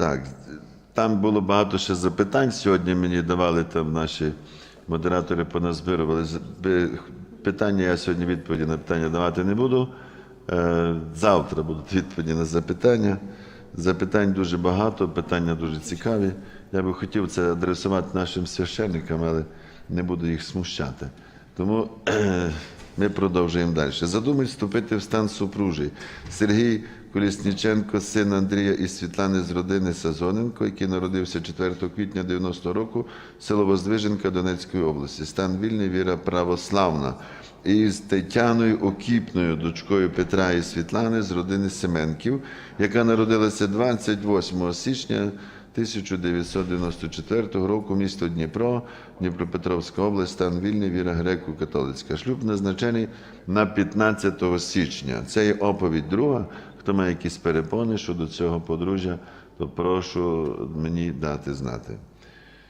Так, там було багато ще запитань. Сьогодні мені давали там наші модератори поназбирували. Питання я сьогодні відповіді на питання давати не буду. Е, Завтра будуть відповіді на запитання. Запитань дуже багато, питання дуже цікаві. Я би хотів це адресувати нашим священникам, але не буду їх смущати. Тому ми продовжуємо далі. Задумать вступити в стан супружий. Сергій Колісніченко, син Андрія і Світлани з родини Сазоненко, який народився 4 квітня 90 року, село Воздвиженка Донецької області. Стан вільний, віра православна. І з Тетяною Окіпною, дочкою Петра і Світлани з родини Семенків, яка народилася 28 січня 1994 року, місто Дніпро, Дніпропетровська область, стан вільний, віра греко-католицька. Шлюб назначений на 15 січня. Це є оповідь друга. Хто має якісь перепони щодо цього подружжя, то прошу мені дати знати.